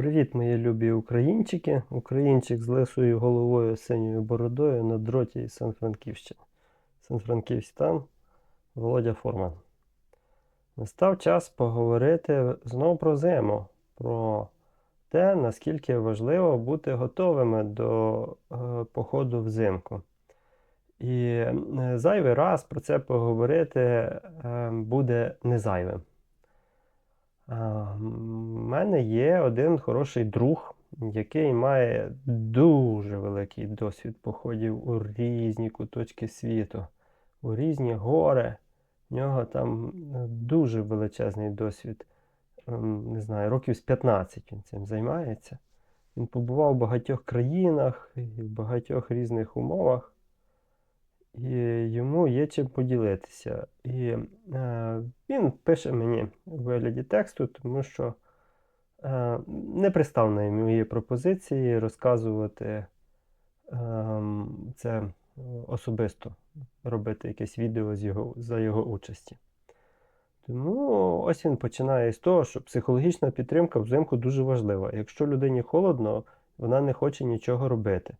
Привіт, мої любі українчики. Українчик з лисою головою, синьою бородою на дроті із Сан-Франківщини. Сан-Франківськ там, Володя Форман. Настав час поговорити знову про зиму, про те, наскільки важливо бути готовими до е, походу взимку. І е, зайвий раз про це поговорити е, буде не зайвим. У мене є один хороший друг, який має дуже великий досвід походів у різні куточки світу, у різні гори. В нього там е, дуже величезний досвід. Ем, Не знаю, років з 15 він цим займається. Він побував в багатьох країнах і в багатьох різних умовах, і йому є чим поділитися. І е, він пише мені у вигляді тексту, тому що е, не пристав на мої пропозиції розказувати е, це особисто, робити якесь відео з його, за його участі. Тому ось він починає з того, що психологічна підтримка взимку дуже важлива. Якщо людині холодно, вона не хоче нічого робити.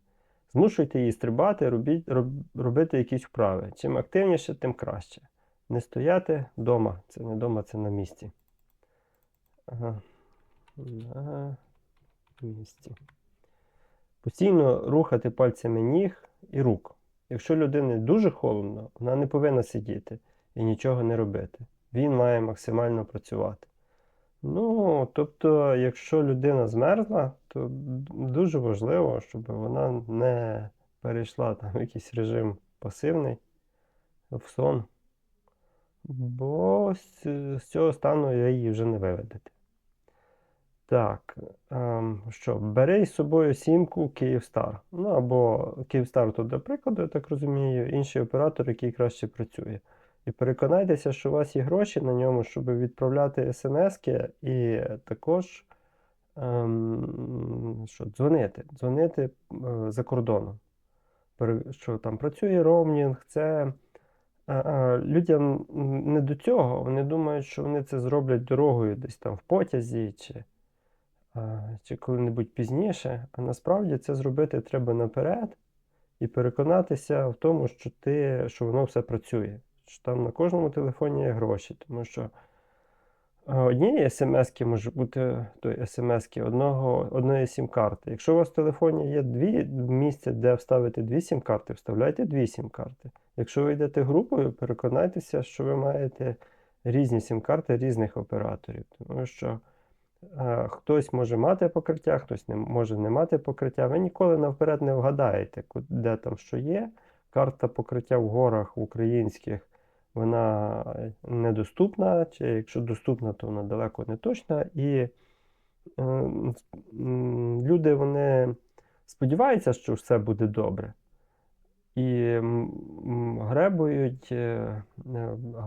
Змушуйте її стрибати, робіть, роб, робити якісь вправи. Чим активніше, тим краще. Не стояти вдома. Це не вдома, це на місці. На місці. Постійно рухати пальцями ніг і рук. Якщо людині дуже холодно, вона не повинна сидіти і нічого не робити. Він має максимально працювати. Ну, тобто, якщо людина змерзла, то дуже важливо, щоб вона не перейшла там якийсь режим пасивний в сон. Бо з, з цього стану я її вже не виведете. Так, ем, що, бери із собою сімку Київстар. Ну, або Київстар тут, до прикладу, я так розумію, інший оператор, який краще працює. І переконайтеся, що у вас є гроші на ньому, щоб відправляти смски і також що, дзвонити. Дзвонити е, за кордоном. Що там працює роумінг, це е, е, людям не до цього. Вони думають, що вони це зроблять дорогою десь там в потязі чи, чи коли-небудь пізніше. А насправді це зробити треба наперед і переконатися в тому, що, ти, що воно все працює що там на кожному телефоні є гроші, тому що однієї смс може бути той смс одного, одної сім-карти. Якщо у вас в телефоні є дві місця, де вставити дві сім-карти, вставляйте дві сім-карти. Якщо ви йдете групою, переконайтеся, що ви маєте різні сім-карти різних операторів. Тому що а, хтось може мати покриття, хтось не може не мати покриття. Ви ніколи навперед не вгадаєте, де там що є. Карта покриття в горах українських вона недоступна, чи якщо доступна, то вона далеко не точна. І е, люди вони сподіваються, що все буде добре. І гребують е,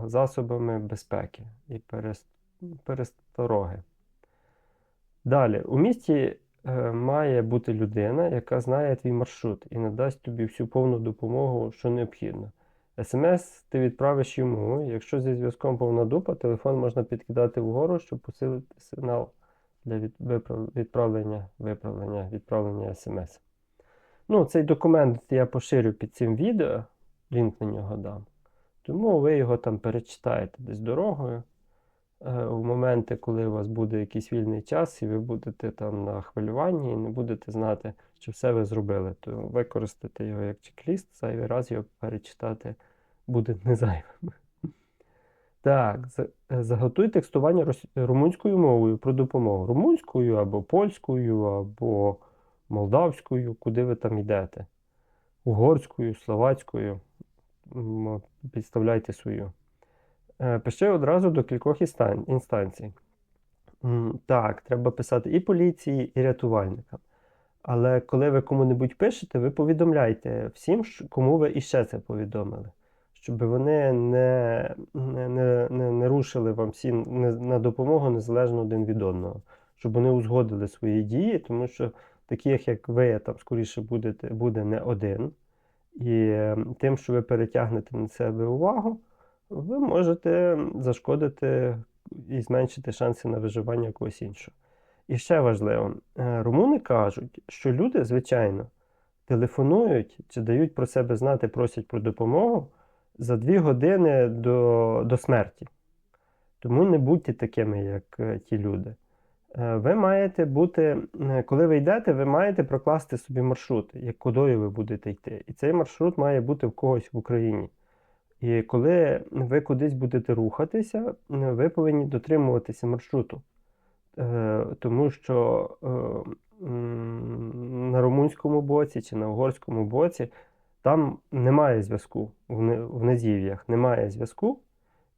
засобами безпеки і перестороги. Далі, у місті е, має бути людина, яка знає твій маршрут і надасть тобі всю повну допомогу, що необхідно. СМС ти відправиш йому. Якщо зі зв'язком повна дупа, телефон можна підкидати вгору, щоб посилити сигнал для відправлення виправлення, відправлення смс. Ну, Цей документ я поширю під цим відео, лінк на нього дам. Тому ви його там перечитаєте десь дорогою. Е, в моменти, коли у вас буде якийсь вільний час, і ви будете там на хвилюванні і не будете знати, що все ви зробили, то використати його як чек-ліст, зайвий раз його перечитати буде не зайвим. Так, заготуй текстування румунською мовою про допомогу. Румунською або польською, або молдавською, куди ви там йдете. Угорською, словацькою. Підставляйте свою. Е, пиши одразу до кількох інстанцій. Так, треба писати і поліції, і рятувальникам. Але коли ви кому-небудь пишете, ви повідомляйте всім, кому ви іще це повідомили. Щоб вони не не, не, не рушили вам всі на допомогу незалежно один від одного. Щоб вони узгодили свої дії, тому що таких, як ви, там скоріше будете, буде не один. І тим, що ви перетягнете на себе увагу ви можете зашкодити і зменшити шанси на виживання когось іншого. І ще важливо, е, румуни кажуть, що люди, звичайно, телефонують чи дають про себе знати, просять про допомогу за дві години до, до смерті. Тому не будьте такими, як е, ті люди. Е, Ви маєте бути, коли ви йдете, ви маєте прокласти собі маршрут, як кудою ви будете йти. І цей маршрут має бути в когось в Україні. І коли ви кудись будете рухатися, ви повинні дотримуватися маршруту. Е, Тому що е, на румунському боці чи на угорському боці там немає зв'язку в ни- низів'ях, немає зв'язку.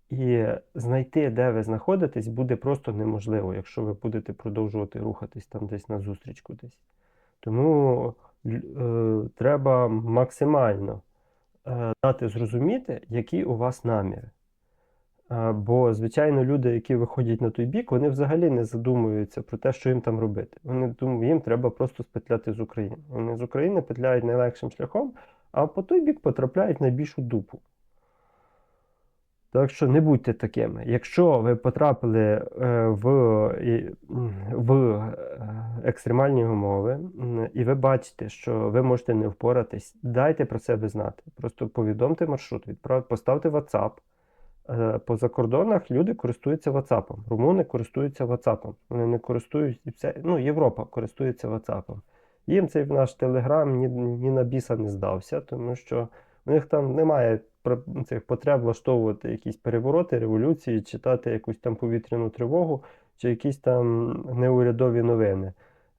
І знайти, де ви знаходитесь, буде просто неможливо, якщо ви будете продовжувати рухатись там десь на зустріч кудись. Тому е, треба максимально дати зрозуміти, які у вас наміри. Е, бо, звичайно, люди, які виходять на той бік, вони взагалі не задумуються про те, що їм там робити. Вони думають, їм треба просто спетляти з України. Вони з України петляють найлегшим шляхом, а по той бік потрапляють на більшу дупу. Так що не будьте такими. Якщо ви потрапили е, в, в е, екстремальні умови, і ви бачите, що ви можете не впоратись, дайте про себе знати. Просто повідомте маршрут, відправ, поставте WhatsApp. Е, По закордонах люди користуються WhatsApp. Румуни користуються WhatsApp. Вони не користуються, ну, Європа користується WhatsApp. Їм цей наш Телеграм ні, ні на біса не здався, тому що у них там немає цих потреб влаштовувати якісь перевороти, революції, читати якусь там повітряну тривогу чи якісь там неурядові новини.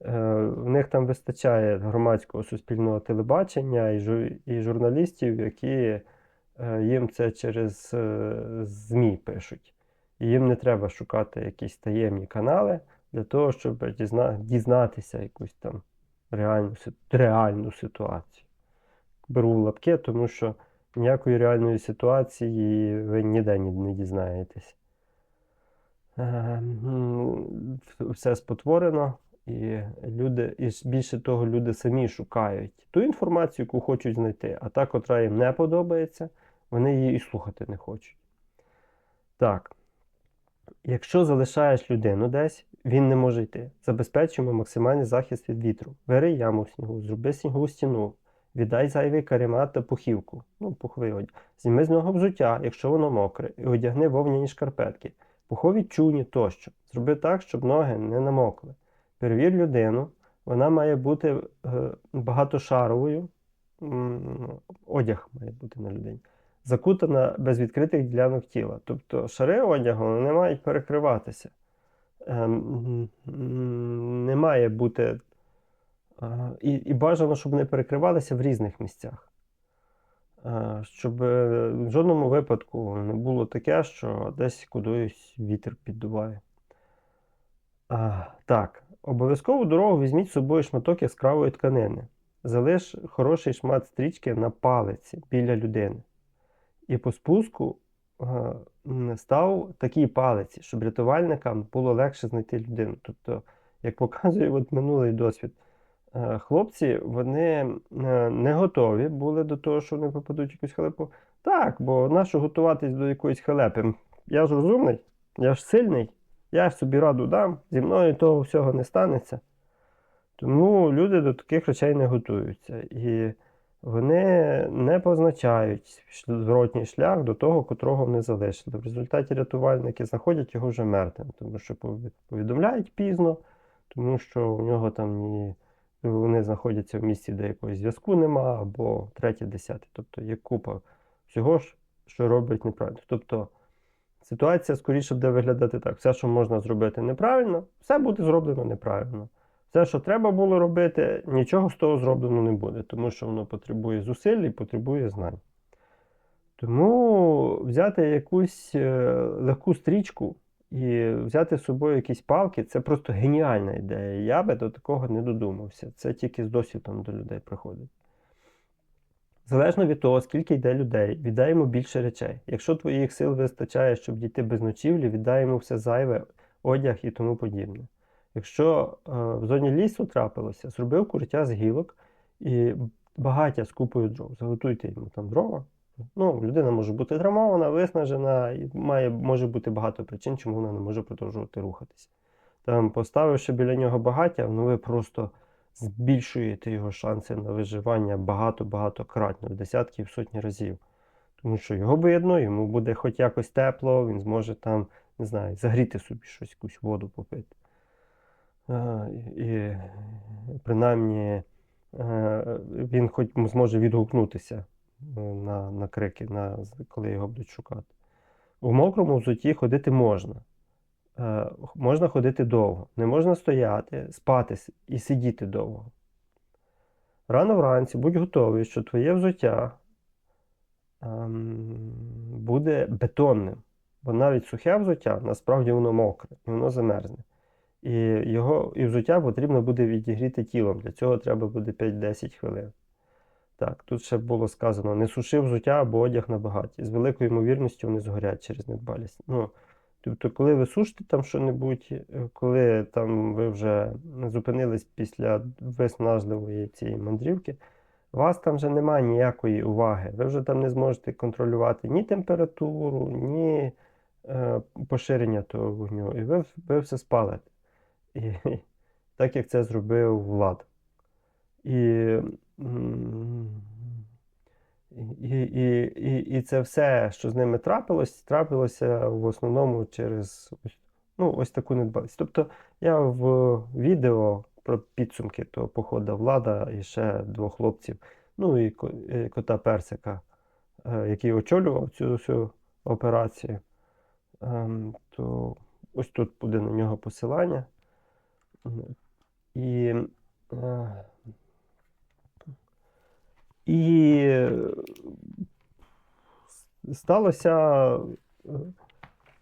Е, В них там вистачає громадського суспільного телебачення і, журналістів, які е, їм це через е, ЗМІ пишуть. І їм не треба шукати якісь таємні канали для того, щоб дізна- дізнатися якусь там реальну, реальну ситуацію. Беру лапки, тому що ніякої реальної ситуації ви ніде не дізнаєтесь. Е, Все спотворено, і люди, і більше того, люди самі шукають ту інформацію, яку хочуть знайти, а та, котра їм не подобається, вони її і слухати не хочуть. Так. Якщо залишаєш людину десь, він не може йти. Забезпечуємо максимальний захист від вітру. Бери яму в снігу, зроби снігову стіну, віддай зайвий каремат та пухівку, ну, пуховий одяг. Зніми з нього взуття, якщо воно мокре, і одягни вовняні шкарпетки, пухові чуні тощо. Зроби так, щоб ноги не намокли. Перевір людину, вона має бути е, багатошаровою, одяг має бути на людині закутана без відкритих ділянок тіла. Тобто шари одягу не мають перекриватися. Ем, Не має бути. Е, І, і бажано, щоб вони перекривалися в різних місцях. Е, Щоб е, в жодному випадку не було таке, що десь кудись вітер піддуває. Так, обов'язково дорогу візьміть з собою шматок яскравої тканини. Залиш хороший шмат стрічки на палиці біля людини. І по спуску став такі палиці, щоб рятувальникам було легше знайти людину. Тобто, як показує от минулий досвід, хлопці вони е, не готові були до того, що вони попадуть в якусь халепу. Так, бо нащо готуватись до якоїсь халепи? Я ж розумний, я ж сильний, я ж собі раду дам, зі мною того всього не станеться. Тому люди до таких речей не готуються. І вони не позначають зворотній шлях до того, котрого вони залишили. В результаті рятувальники знаходять його вже мертвим, тому що повідомляють пізно, тому що у нього там ні, вони знаходяться в місці, де якогось зв'язку нема, або третє, десяте. Тобто є купа всього, ж, що роблять неправильно. Тобто ситуація скоріше буде виглядати так: все, що можна зробити неправильно, все буде зроблено неправильно. Все, що треба було робити, нічого з того зроблено не буде, тому що воно потребує зусиль і потребує знань. Тому взяти якусь е, легку стрічку і взяти з собою якісь палки це просто геніальна ідея. Я би до такого не додумався. Це тільки з досвідом до людей приходить. Залежно від того, скільки йде людей, віддай йому більше речей. Якщо твоїх сил вистачає, щоб дійти без ночівлі, віддай йому все зайве, одяг і тому подібне. Якщо е, в зоні лісу трапилося, зроби укриття з гілок і багаття з купою дров. Заготуйте йому там дрова. Ну, людина може бути травмована, виснажена, і має, може бути багато причин, чому вона не може продовжувати рухатися. Там, поставивши біля нього багаття, ну ви просто збільшуєте його шанси на виживання багато-багато кратно, в десятки і в сотні разів. Тому що його видно, йому буде хоч якось тепло, він зможе там, не знаю, загріти собі щось, якусь воду попити. І принаймні е, він хоч зможе відгукнутися на, на крики, на, коли його будуть шукати. У мокрому взуті ходити можна. Е, Можна ходити довго. Не можна стояти, спати і сидіти довго. Рано вранці будь готовий, що твоє взуття ем, буде бетонним. Бо навіть сухе взуття, насправді воно мокре, і воно замерзне. І його і взуття потрібно буде відігріти тілом. Для цього треба буде 5-10 хвилин. Так, тут ще було сказано: не суши взуття або одяг на багаті. З великою ймовірністю вони згорять через недбалість. Ну, тобто, коли ви сушите там що-небудь, е, коли там ви вже зупинились після виснажливої цієї мандрівки, у вас там вже немає ніякої уваги. Ви вже там не зможете контролювати ні температуру, ні е, поширення того вогню. І ви, ви все спалите. І так як це зробив Влад. І, і, і, і, і це все, що з ними трапилось, трапилося в основному через ну, ось таку недбалість. Тобто я в відео про підсумки того походу Влада і ще двох хлопців, ну і кота Персика, е, який очолював цю всю операцію, ем, то ось тут буде на нього посилання. І, е, і е, сталося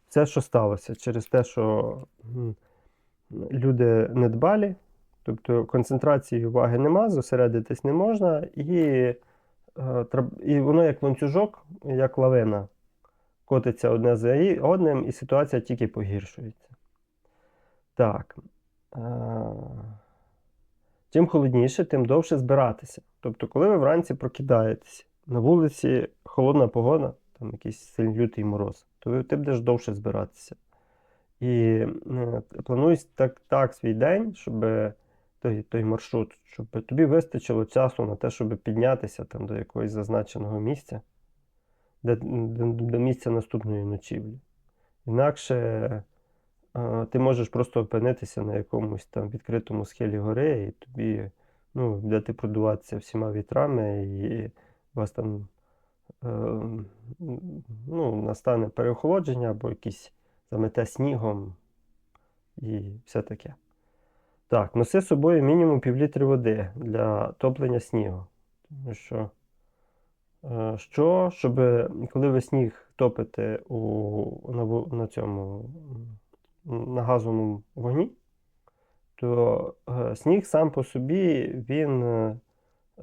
все, що сталося, через те, що люди недбалі, тобто концентрації уваги нема, зосередитись не можна, і, е, і воно як ланцюжок, як лавина, котиться одне за одним, і ситуація тільки погіршується. Так. е, Чим холодніше, тим довше збиратися. Тобто, коли ви вранці прокидаєтесь, на вулиці холодна погода, там якийсь сильний лютий мороз, то ти будеш довше збиратися. І е, плануй так, так свій день, щоб той, той маршрут, щоб тобі вистачило часу на те, щоб піднятися там, до якогось зазначеного місця, де, до, до місця наступної ночівлі. Інакше е, ти можеш просто опинитися на якомусь там відкритому схилі гори, і тобі ну, будете продуватися всіма вітрами, і у вас там е, ну, настане переохолодження або якийсь замете снігом і все таке. Так, носи з собою мінімум півлітри води для топлення снігу. Тому що, е, що, щоб коли ви сніг топите у, на, на цьому на газовому вогні, то е, сніг сам по собі він е,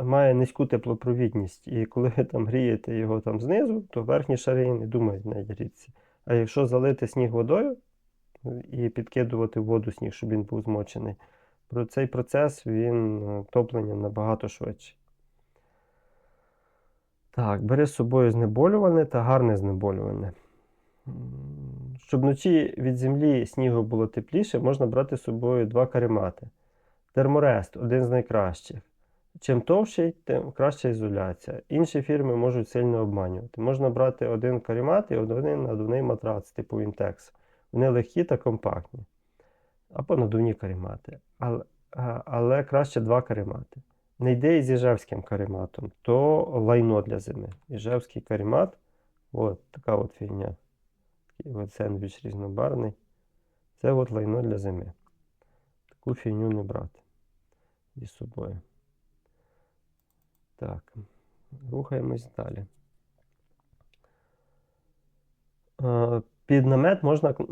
має низьку теплопровідність. І коли ви там грієте його там знизу, то верхні шари не думають навіть грітися. А якщо залити сніг водою і підкидувати в воду сніг, щоб він був змочений, про цей процес він е, топлення набагато швидше. Так, бери з собою знеболювальне та гарне знеболювальне. Щоб вночі від землі снігу було тепліше, можна брати з собою два каремати. Терморест один з найкращих. Чим товщий, тим краща ізоляція. Інші фірми можуть сильно обманювати. Можна брати один каремат і один надувний матрац, типу Intex. Вони легкі та компактні. Або надувні каремати. Але, але краще два каремати. Не йди із Іжевським карематом, то лайно для зими. Іжевський каремат, от така от фігня. Такий от сендвіч різнобарний. Це от лайно для зими. Таку фігню не брати із собою. Так, рухаємось далі. Під намет можна е,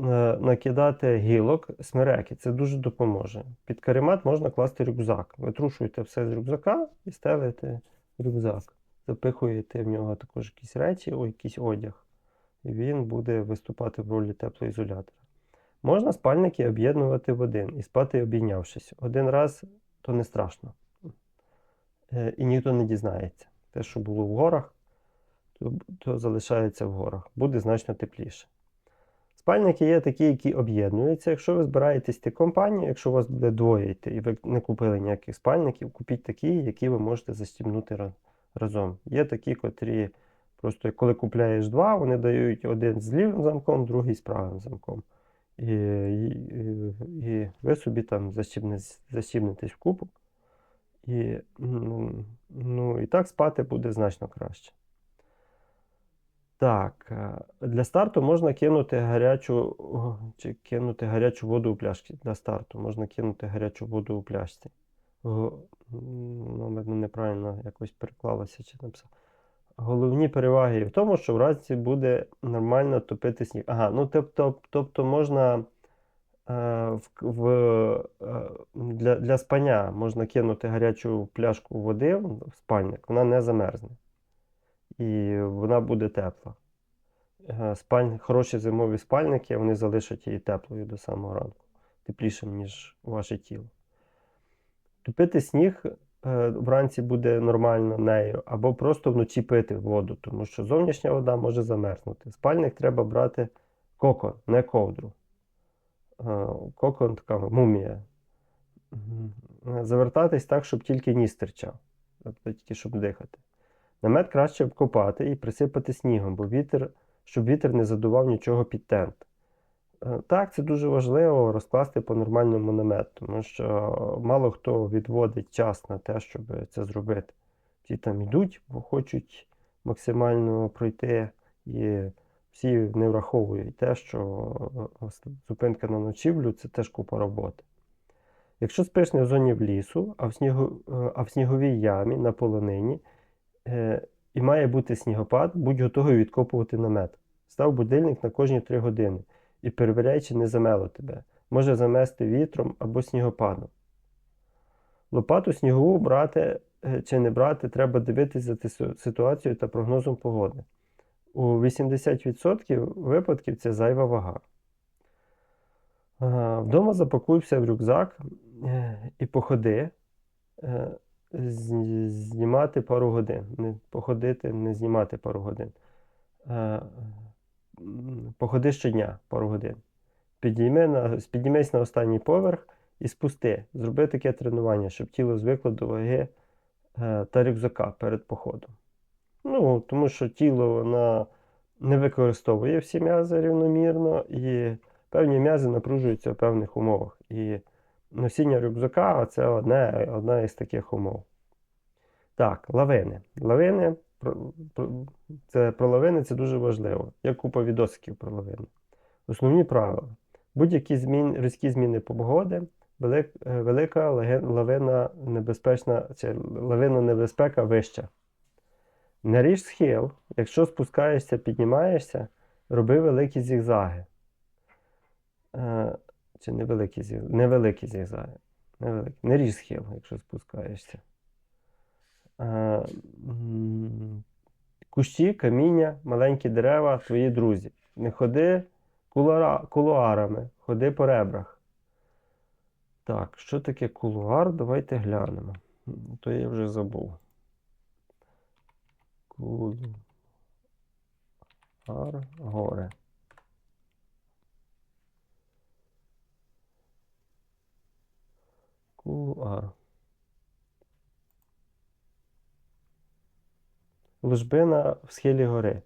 накидати гілок, смереки, це дуже допоможе. Під каремат можна класти рюкзак. Витрушуєте все з рюкзака і стелите рюкзак. Запихуєте в нього також якісь речі, о, якийсь одяг. Він буде виступати в ролі теплоізолятора. Можна спальники об'єднувати в один і спати обійнявшись. Один раз то не страшно. Е, І ніхто не дізнається. Те, що було в горах, то, то залишається в горах. Буде значно тепліше. Спальники є такі, які об'єднуються. Якщо ви збираєтесь йти компанію, якщо у вас буде двоє йти, і ви не купили ніяких спальників, купіть такі, які ви можете застібнути разом. Є такі, котрі просто коли купляєш два, вони дають один з лівим замком, другий з правим замком. І, і, і ви собі там застібнетесь в купу. І, ну, і так спати буде значно краще. Так, е, для старту можна кинути гарячу, чи кинути гарячу воду у пляшці. Для старту можна кинути гарячу воду у пляшці. Номер ну, неправильно якось переклалося чи написав. Головні переваги в тому, що вранці буде нормально топити сніг. Ага, ну тобто, тобто можна е, в, в, е, для, для спання можна кинути гарячу пляшку води в спальник, вона не замерзне. І вона буде тепла. Е, Спаль... Хороші зимові спальники, вони залишать її теплою до самого ранку, теплішим, ніж ваше тіло. Топити сніг вранці буде нормально нею, або просто вночі пити воду, тому що зовнішня вода може замерзнути. Спальник треба брати кокон, не ковдру. Е, Кокон така мумія. Е, Завертатись так, щоб тільки ніс стирчав, тобто тільки щоб дихати. Намет краще вкопати і присипати снігом, бо вітер, щоб вітер не задував нічого під тент. Е, Так, це дуже важливо розкласти по нормальному намет, тому що мало хто відводить час на те, щоб це зробити. Ті там йдуть, бо хочуть максимально пройти, і всі не враховують те, що е, зупинка на ночівлю це теж купа роботи. Якщо спиш не в зоні в лісу, а в, снігу, е, а в сніговій ямі на полонині, е, і має бути снігопад, будь готовий відкопувати намет. Став будильник на кожні 3 години і перевіряй, чи не замело тебе. Може замести вітром або снігопадом. Лопату снігову брати е, чи не брати, треба дивитися за ситуацією та прогнозом погоди. У 80% випадків це зайва вага. Вдома запакуйся в рюкзак е, і походи. е, Знімати пару годин. Походити, не знімати пару годин. Походи щодня пару годин. Підійми на, підіймись на останній поверх і спусти. Зроби таке тренування, щоб тіло звикло до ваги е, та рюкзака перед походом. Ну, тому що тіло вона не використовує всі м'язи рівномірно, і певні м'язи напружуються в певних умовах. І носіння рюкзака це одне, одна із таких умов. Так, лавини. Лавини, це, про лавини це дуже важливо. Є купа відосиків про лавини. Основні правила. Будь-які змін, різкі зміни погоди, е, велика лавина небезпечна, чи лавина небезпека вища. Не ріж схил, якщо спускаєшся, піднімаєшся, роби великі зігзаги. Е, чи невеликі зігзаги? Невеликі зігзаги. Невеликі. Не ріж схил, якщо спускаєшся. Е, Кущі, каміння, маленькі дерева, твої друзі. Не ходи кулуарами, ходи по ребрах. Так, що таке кулуар? Давайте глянемо. То я вже забув. Кулуар горе. Кулуар. Ложбина в схилі гори.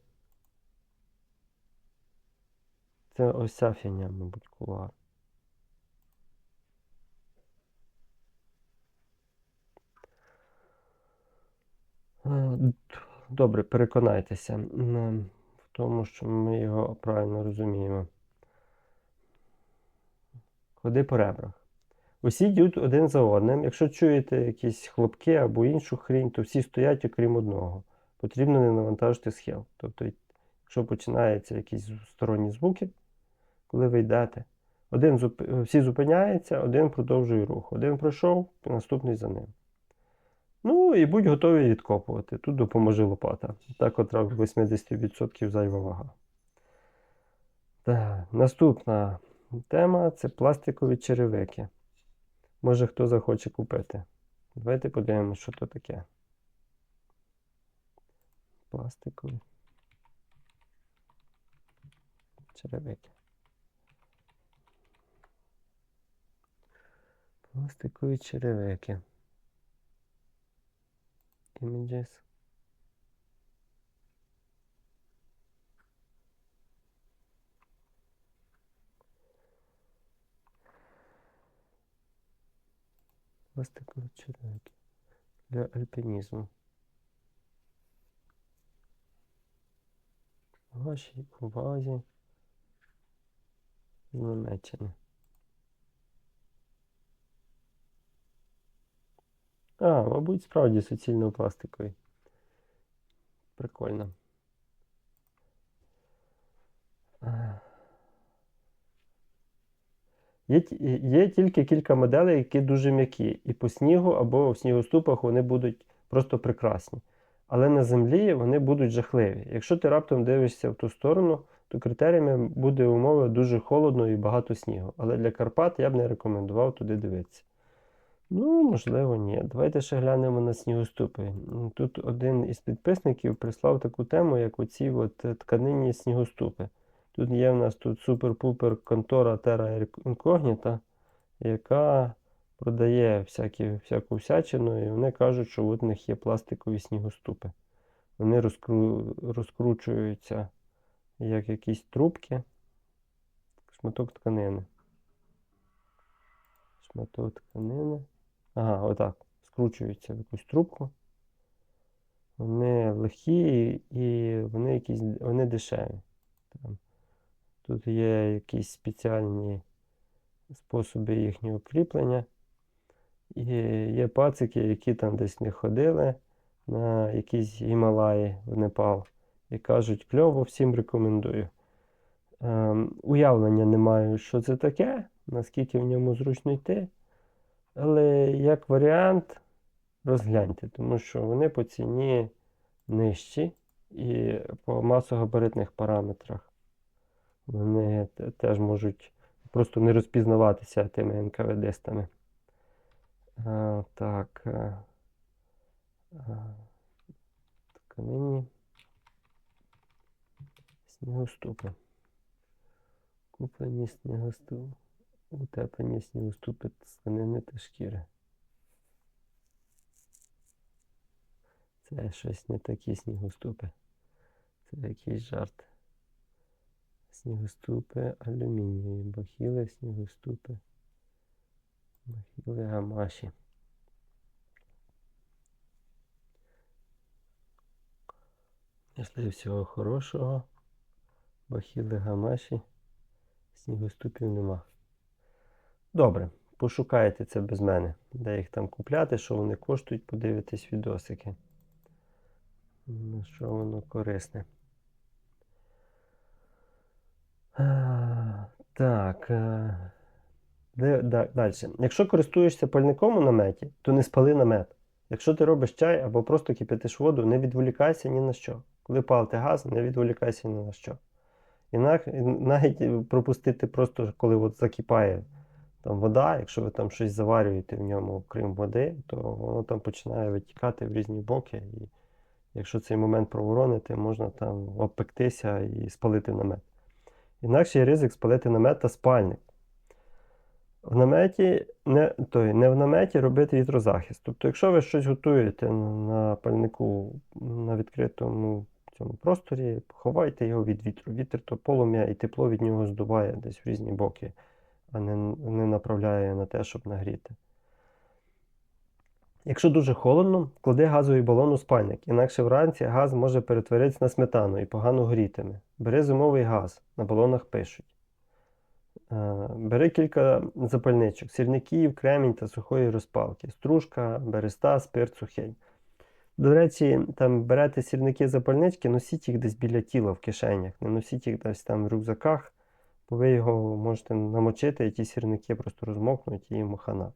Це ось ця фігня, мабуть, кулуар. Е, Добре, переконайтеся в тому, що ми його правильно розуміємо. Ходи по ребрах. Усі йдуть один за одним. Якщо чуєте якісь хлопки або іншу хрінь, то всі стоять, окрім одного. Потрібно не навантажити схил. Тобто, якщо починаються якісь сторонні звуки, коли ви йдете, один зуп- всі зупиняються, один продовжує рух. Один пройшов, наступний за ним. Ну і будь готові відкопувати. Тут допоможе лопата. Так от 80% зайва вага. Так, наступна тема це пластикові черевики. Може хто захоче купити. Давайте подивимося, що то таке пластикові. Черевики. Пластикові черевики. Images. Пластикові черевики. Для альпінізму. Вашій увазі з Німеччини. А, мабуть, справді суцільно пластиковий. Прикольно. Є, є тільки кілька моделей, які дуже м'які, і по снігу або в снігоступах вони будуть просто прекрасні. Але на землі вони будуть жахливі. Якщо ти раптом дивишся в ту сторону, то критеріями буде умови дуже холодно і багато снігу. Але для Карпат я б не рекомендував туди дивитися. Ну, можливо, ні. Давайте ще глянемо на снігоступи. Тут один із підписників прислав таку тему, як оці от е, тканинні снігоступи. Тут є в нас тут супер-пупер контора Terra Incognita, яка продає всякі, всяку всячину, і вони кажуть, що от в них є пластикові снігоступи. Вони розкру, розкручуються як якісь трубки, шматок тканини. Шматок тканини. Ага, отак. Скручуються в якусь трубку. Вони легкі і вони якісь вони дешеві. Там. Тут є якісь спеціальні способи їхнього кріплення. І є пацики, які там десь не ходили на якісь Гімалаї в Непал. І кажуть, кльово, всім рекомендую. Ем, уявлення не маю, що це таке, наскільки в ньому зручно йти. Але як варіант, розгляньте, тому що вони по ціні нижчі і по масогабаритних параметрах вони теж можуть просто не розпізнаватися тими НКВДстами. А, так. а, а, Снігоступи. Куплені снігоступи. Утеплені снігоступи з тканини та шкіри. Це щось не такі снігоступи. Це якийсь жарт. Снігоступи алюмінієві, бахіли, снігоступи. Бахіли гамаші. Пішли всього хорошого. Бахіли гамаші. Снігоступів нема. Добре, пошукайте це без мене. Де їх там купляти, що вони коштують, подивитесь відосики. На що воно корисне. Так. е, далі. Якщо користуєшся пальником у наметі, то не спали намет. Якщо ти робиш чай або просто кипятиш воду, не відволікайся ні на що. Коли палити газ, не відволікайся ні на що. І навіть пропустити просто, коли от закипає там вода, якщо ви там щось заварюєте в ньому, крім води, то воно там починає витікати в різні боки. І якщо цей момент проворонити, можна там обпектися і спалити намет. Інакше є ризик спалити намет та спальник. В наметі, не, той, не в наметі робити вітрозахист. Тобто, якщо ви щось готуєте на пальнику на відкритому цьому просторі, ховайте його від вітру. Вітер то полум'я і тепло від нього здуває десь в різні боки, а не, не направляє на те, щоб нагріти. Якщо дуже холодно, клади газовий балон у спальник, інакше вранці газ може перетворитися на сметану і погано горітиме. Бери зимовий газ, на балонах пишуть. Е, Бери кілька запальничок, сірників, кремінь та сухої розпалки, стружка, береста, спирт, сухий. До речі, там берете сірники запальнички, носіть їх десь біля тіла в кишенях, не носіть їх десь там в рюкзаках, бо ви його можете намочити, і ті сірники просто розмокнуть і йому хана.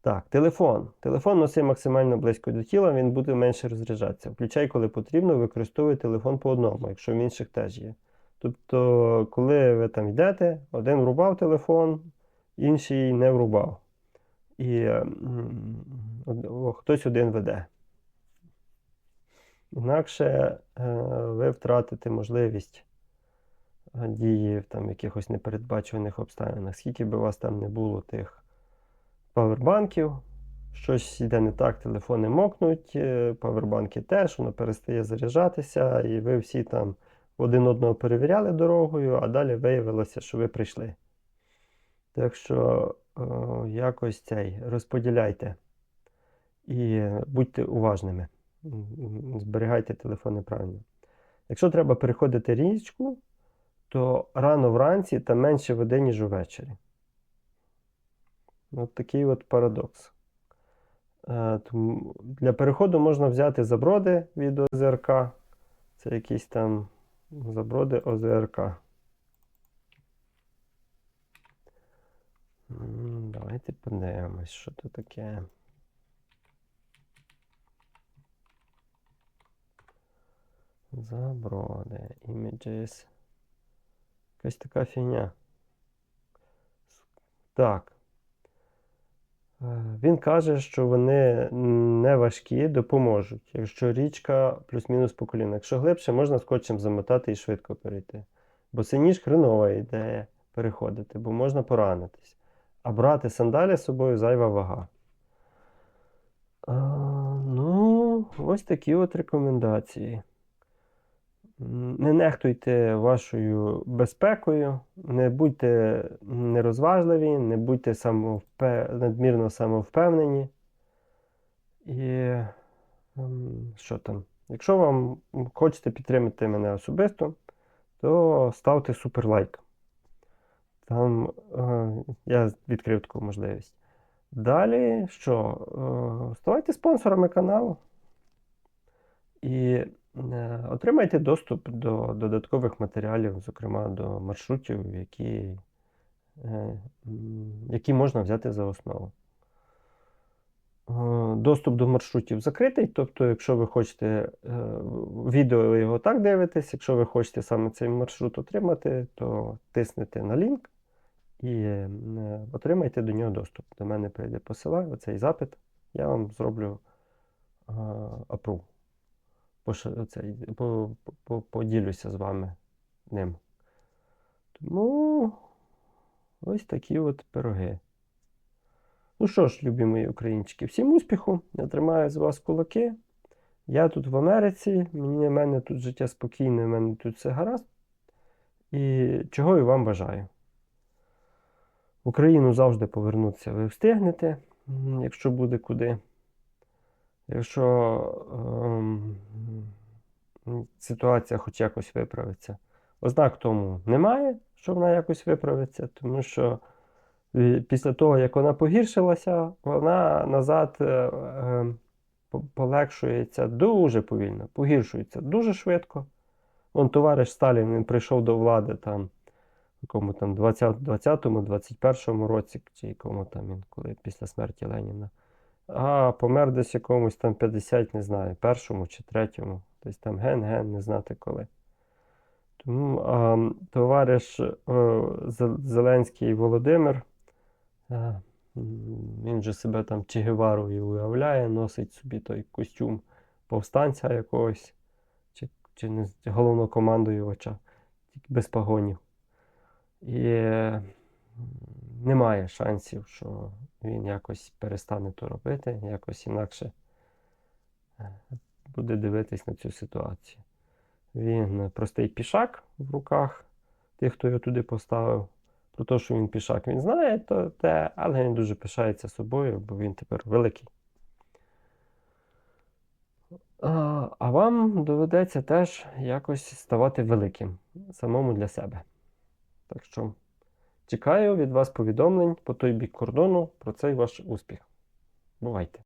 Так, телефон. Телефон носи максимально близько до тіла, він буде менше розряджатися. Включай, коли потрібно, використовуй телефон по одному, якщо в інших теж є. Тобто, коли ви там йдете, один врубав телефон, інший не врубав. І хтось один веде. Інакше е, ви втратите можливість е, дії в там якихось непередбачуваних обставинах. Скільки би у вас там не було тих павербанків. Щось йде не так, телефони мокнуть, е, павербанки теж, воно перестає заряджатися, і ви всі там один одного перевіряли дорогою, а далі виявилося, що ви прийшли. Так що о, якось цей розподіляйте і будьте уважними. Зберігайте телефони правильно. Якщо треба переходити річку, то рано вранці та менше води, ніж увечері. От такий от парадокс. Е, Для переходу можна взяти заброди від ОЗРК. Це якісь там заброди ОЗРК. Давайте подивимось, що це таке. Заброди, images. Якась така фігня. Так. Він каже, що вони не важкі, допоможуть, якщо річка плюс-мінус по коліна. Якщо глибше, можна скотчем замотати і швидко перейти. Бо синіж хренова ідея переходити, бо можна поранитись. А брати сандалі з собою зайва вага. А, ну, ось такі от рекомендації. Не нехтуйте вашою безпекою, не будьте нерозважливі, не будьте самовпе... надмірно самовпевнені. І ем, що там? Якщо вам хочете підтримати мене особисто, то ставте суперлайк. Там е, я відкрив таку можливість. Далі що? Е, ставайте спонсорами каналу. І отримайте доступ до додаткових матеріалів, зокрема до маршрутів, які, е, які можна взяти за основу. Е, Доступ до маршрутів закритий, тобто, якщо ви хочете е, відео, його так дивитесь, якщо ви хочете саме цей маршрут отримати, то тиснете на лінк і е, отримайте до нього доступ. До мене прийде посилання, оцей запит, я вам зроблю е, цей, по, по, поділюся з вами ним. Тому ось такі от пироги. Ну що ж, любі мої українчики, всім успіху! Я тримаю з вас кулаки. Я тут в Америці, мені в мене тут життя спокійне, в мене тут все гаразд. І чого і вам бажаю. В Україну завжди повернутися ви встигнете, якщо буде куди. Якщо ем, ситуація хоч якось виправиться. Ознак тому немає, що вона якось виправиться, тому що е, після того, як вона погіршилася, вона назад е, е, полегшується дуже повільно, погіршується дуже швидко. Вон товариш Сталін він прийшов до влади там якому там 20, 20-му, 21-му році, чи якому там він, коли після смерті Леніна. А помер десь якомусь там 50, не знаю, першому чи третьому, десь там ген-ген, не знати коли. Тому а, товариш е, Зел- Зеленський Володимир, е, м, він же себе там Че Геварою уявляє, носить собі той костюм повстанця якогось, чи, чи не головнокомандуюча, тільки без погонів. І е, немає шансів, що він якось перестане то робити, якось інакше е, буде дивитись на цю ситуацію. Він простий пішак в руках тих, хто його туди поставив. Про те, що він пішак, він знає то те, але він дуже пишається собою, бо він тепер великий. А, а вам доведеться теж якось ставати великим самому для себе. Так що чекаю від вас повідомлень по той бік кордону про цей ваш успіх. Бувайте!